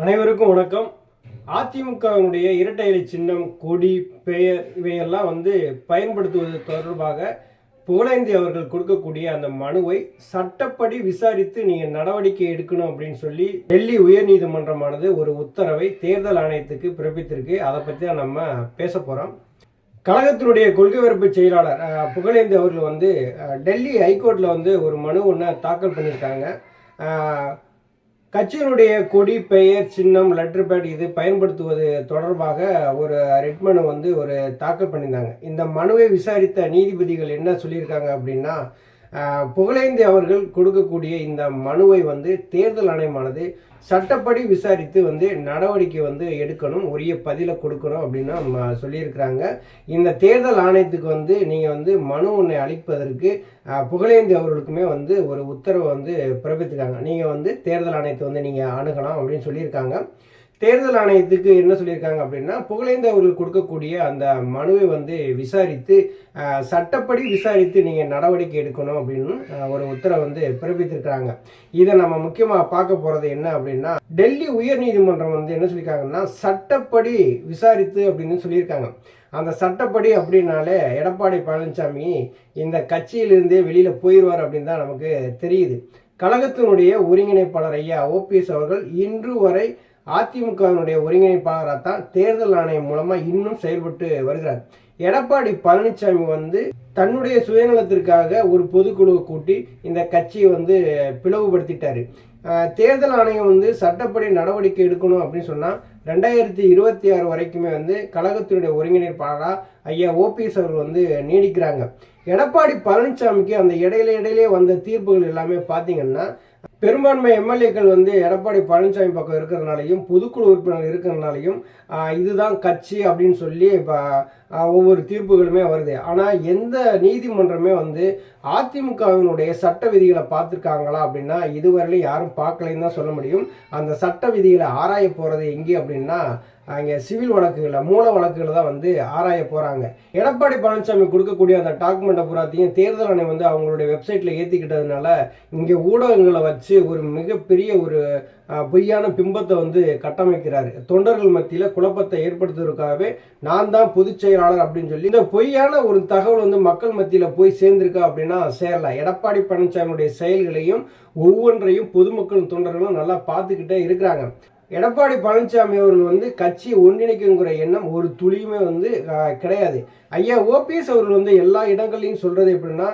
அனைவருக்கும் வணக்கம். அதிமுகவினுடைய இரட்டை இலை சின்னம் கொடி பெயர் இவையெல்லாம் வந்து பயன்படுத்துவது தொடர்பாக புகழேந்தி அவர்கள் கொடுக்கக்கூடிய அந்த மனுவை சட்டப்படி விசாரித்து நீங்கள் நடவடிக்கை எடுக்கணும் அப்படின்னு சொல்லி டெல்லி உயர்நீதிமன்றமானது ஒரு உத்தரவை தேர்தல் ஆணையத்துக்கு பிறப்பித்திருக்கு. அதை பற்றி தான் நம்ம பேச போகிறோம் கழகத்தினுடைய கொள்கை வரப்பு செயலாளர் புகழேந்தி அவர்கள் வந்து டெல்லி ஹைகோர்ட்டில் வந்து ஒரு மனு ஒன்று தாக்கல் பண்ணியிருக்காங்க. கட்சியினுடைய கொடி பெயர் சின்னம் லெட்டர் பேட் இது பயன்படுத்துவது தொடர்பாக ஒரு ரிட் மனு வந்து ஒரு தாக்கல் பண்ணியிருந்தாங்க. இந்த மனுவை விசாரித்த நீதிபதிகள் என்ன சொல்லியிருக்காங்க அப்படின்னா புகழேந்தி அவர்கள் கொடுக்கக்கூடிய இந்த மனுவை வந்து தேர்தல் ஆணையமானது சட்டப்படி விசாரித்து வந்து நடவடிக்கை வந்து எடுக்கணும் உரிய பதிலை கொடுக்கணும் அப்படின்னு சொல்லியிருக்கிறாங்க. இந்த தேர்தல் ஆணையத்துக்கு வந்து நீங்கள் வந்து மனு ஒன்றை அளிப்பதற்கு புகழேந்தி அவர்களுக்குமே வந்து ஒரு உத்தரவை வந்து பிறப்பித்திருக்காங்க. நீங்கள் வந்து தேர்தல் ஆணையத்தை வந்து நீங்கள் அணுகலாம் அப்படின்னு சொல்லியிருக்காங்க. தேர்தல் ஆணையத்துக்கு என்ன சொல்லியிருக்காங்க அப்படின்னா புகழேந்தி அவர்கள் கொடுக்கக்கூடிய அந்த மனுவை வந்து விசாரித்து சட்டப்படி விசாரித்து நீங்கள் நடவடிக்கை எடுக்கணும் அப்படின்னு ஒரு உத்தரவை வந்து பிறப்பித்திருக்கிறாங்க. இதை நம்ம முக்கியமாக பார்க்க போகிறது என்ன அப்படின்னா டெல்லி உயர்நீதிமன்றம் வந்து என்ன சொல்லியிருக்காங்கன்னா சட்டப்படி விசாரித்து அப்படின்னு சொல்லியிருக்காங்க. அந்த சட்டப்படி அப்படின்னாலே எடப்பாடி பழனிசாமி இந்த கட்சியிலிருந்தே வெளியில் போயிடுவார் அப்படின்னு தான் நமக்கு தெரியுது. கழகத்தினுடைய ஒருங்கிணைப்பாளர் ஐயா ஓபிஎஸ் அவர்கள் இன்று வரை அதிமுகவினுடைய ஒருங்கிணைப்பாளராக தான் தேர்தல் ஆணையம் மூலமாக இன்னும் செயல்பட்டு வருகிறார். எடப்பாடி பழனிசாமி வந்து தன்னுடைய சுயநலத்திற்காக ஒரு பொதுக்குழுவை கூட்டி இந்த கட்சியை வந்து பிளவுபடுத்திட்டாரு. தேர்தல் ஆணையம் வந்து சட்டப்படி நடவடிக்கை எடுக்கணும் அப்படின்னு சொன்னால் ரெண்டாயிரத்தி இருபத்தி ஆறு வரைக்குமே வந்து கழகத்தினுடைய ஒருங்கிணைப்பாளராக ஐயா ஓபிஎஸ் அவர்கள் வந்து நீடிக்கிறாங்க. எடப்பாடி பழனிசாமிக்கு அந்த இடையில இடையிலே வந்த தீர்ப்புகள் எல்லாமே பார்த்தீங்கன்னா பெரும்பான்மை எம்எல்ஏக்கள் வந்து எடப்பாடி பழனிசாமி பக்கம் இருக்கிறதுனாலையும் பொதுக்குழு உறுப்பினர் இருக்கிறதுனாலையும் இதுதான் கட்சி அப்படின்னு சொல்லி இப்போ ஒவ்வொரு தீர்ப்புகளுமே வருது. ஆனால் எந்த நீதிமன்றமே வந்து அதிமுகவினுடைய சட்ட விதிகளை பார்த்துருக்காங்களா அப்படின்னா இதுவரையிலும் யாரும் பார்க்கலைன்னு தான் சொல்ல முடியும். அந்த சட்ட விதிகளை ஆராய போகிறது எங்கே அப்படின்னா அங்கே சிவில் வழக்குகளை மூல வழக்குகளை தான் வந்து ஆராய போகிறாங்க எடப்பாடி பழனிசாமி கொடுக்கக்கூடிய அந்த டாக்குமெண்ட்டை பூராத்தையும் தேர்தல் ஆணையம் வந்து அவங்களுடைய வெப்சைட்டில் ஏற்றிக்கிட்டதுனால இங்கே ஊடகங்களை வச்சு ஒரு மிகப்பெரிய ஒரு பொய்யான பிம்பத்தை வந்து கட்டமைக்கிறார். தொண்டர்கள் மத்தியில் குழப்பத்தை ஏற்படுத்துவதற்காகவே நான் தான் பொதுச் செயலாளர் அப்படின்னு சொல்லி இந்த பொய்யான ஒரு தகவல் வந்து மக்கள் மத்தியில் போய் சேர்ந்திருக்கா அப்படின்னா சேரல. எடப்பாடி பழனிசாமியுடைய செயல்களையும் ஒவ்வொன்றையும் பொதுமக்களும் தொண்டர்களும் நல்லா பார்த்துக்கிட்டே இருக்கிறாங்க. எடப்பாடி பழனிசாமி அவர்கள் வந்து கட்சி ஒன்றிணைக்குங்கிற எண்ணம் ஒரு துளியுமே வந்து கிடையாது. ஐயா ஓபிஎஸ் அவர்கள் வந்து எல்லா இடங்கள்லையும் சொல்றது எப்படின்னா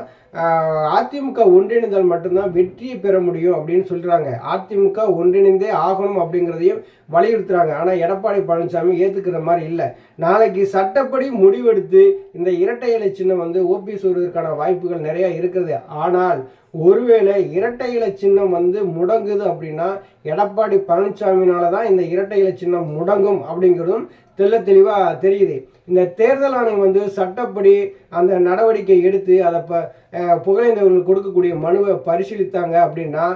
அதிமுக ஒன்றிணைந்தால் மட்டும்தான் வெற்றியை பெற முடியும் அப்படின்னு சொல்கிறாங்க அதிமுக ஒன்றிணைந்தே ஆகணும் அப்படிங்கிறதையும் வலியுறுத்துறாங்க. ஆனால் எடப்பாடி பழனிசாமி ஏற்றுக்கிற மாதிரி இல்லை. நாளைக்கு சட்டப்படி முடிவெடுத்து இந்த இரட்டை இலை சின்னம் வந்து ஓபிஎஸ் வருவதற்கான வாய்ப்புகள் நிறையா இருக்கிறது ஆனால் ஒருவேளை இரட்டை இலை சின்னம் வந்து முடங்குது அப்படின்னா எடப்பாடி பழனிசாமினால தான் இந்த இரட்டை இலை சின்னம் முடங்கும் அப்படிங்கிறதும் தெள்ள தெளிவாக தெரியுது. இந்த தேர்தல் ஆணையம் வந்து சட்டப்படி அந்த நடவடிக்கை எடுத்து அதை ப புகழேந்தவர்கள் கொடுக்கக்கூடிய மனுவை பரிசீலித்தாங்க அப்படின்னா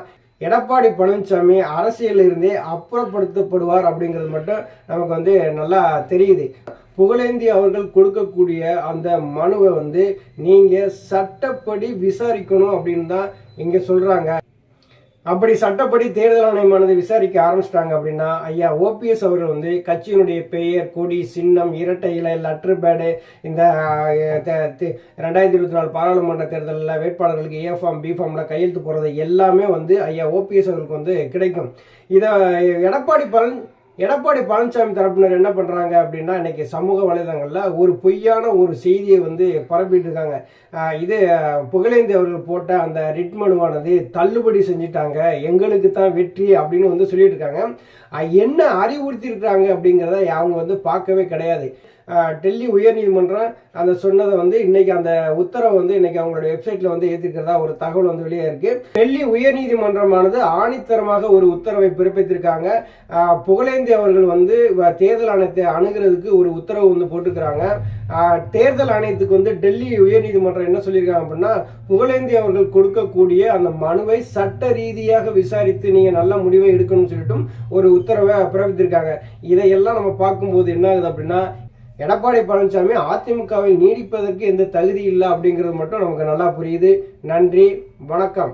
எடப்பாடி பழனிசாமி அரசியலில் இருந்தே அப்புறப்படுத்தப்படுவார் அப்படிங்கிறது மட்டும் நமக்கு வந்து நல்லா தெரியுது. புகழேந்தி அவர்கள் கொடுக்கக்கூடிய அந்த மனுவை வந்து நீங்க சட்டப்படி விசாரிக்கணும் அப்படின்னு தான் இங்க சொல்றாங்க. அப்படி சட்டப்படி தேர்தல் ஆணையமானது விசாரிக்க ஆரம்பிச்சிட்டாங்க அப்படின்னா ஐயா ஓபிஎஸ் அவர்கள் வந்து கட்சியினுடைய பெயர் கொடி சின்னம் இரட்டை இலை லெட்டர் பேடு இந்த ரெண்டாயிரத்தி இருபத்தி நாலு பாராளுமன்ற தேர்தலில் வேட்பாளர்களுக்கு ஏ ஃபார்ம் பி ஃபார்மில் கையெழுத்து போகிறது எல்லாமே வந்து ஐயா ஓபிஎஸ் அவர்களுக்கு வந்து கிடைக்கும். இதை எடப்பாடி பழனி எடப்பாடி பழனிசாமி தரப்பினர் என்ன பண்ணுறாங்க அப்படின்னா இன்றைக்கி சமூக வலைதளங்களில் ஒரு பொய்யான ஒரு செய்தியை வந்து பரப்பிட்டு இருக்காங்க. இது புகழேந்தி அவர்கள் போட்ட அந்த ரிட் மனுவானது தள்ளுபடி செஞ்சுட்டாங்க. எங்களுக்கு தான் வெற்றி அப்படின்னு வந்து சொல்லிட்டு இருக்காங்க. என்ன அறிவுறுத்தியிருக்காங்க அப்படிங்கிறத அவங்க வந்து பார்க்கவே கிடையாது. டெல்லி உயர்நீதிமன்றம் அந்த சொன்னதை வந்து இன்னைக்கு அந்த உத்தரவை வந்து இன்னைக்கு அவங்களுடைய வெப்சைட்ல வந்து ஏற்றிருக்கிறதா ஒரு தகவல் வந்து வெளியே இருக்கு. டெல்லி உயர்நீதிமன்றமானது ஆணித்தரமாக ஒரு உத்தரவை பிறப்பித்திருக்காங்க. புகழேந்தி அவர்கள் வந்து வ- தேர்தல் ஆணையத்தை அணுகிறதுக்கு ஒரு உத்தரவு வந்து போட்டுக்கிறாங்க தேர்தல் ஆணையத்துக்கு வந்து டெல்லி உயர்நீதிமன்றம் என்ன சொல்லியிருக்காங்க அப்படின்னா புகழேந்தி அவர்கள் கொடுக்கக்கூடிய அந்த மனுவை சட்ட ரீதியாக விசாரித்து நீங்கள் நல்ல முடிவை எடுக்கணும்னு சொல்லிட்டும் ஒரு உத்தரவை பிறப்பித்திருக்காங்க. இதையெல்லாம் நம்ம பார்க்கும்போது என்ன ஆகுது அப்படின்னா எடப்பாடி பழனிசாமி அதிமுகவில் நீடிப்பதற்கு எந்த தகுதி இல்லை அப்படிங்கிறது மட்டும் நமக்கு நல்லா புரியுது. நன்றி. வணக்கம்.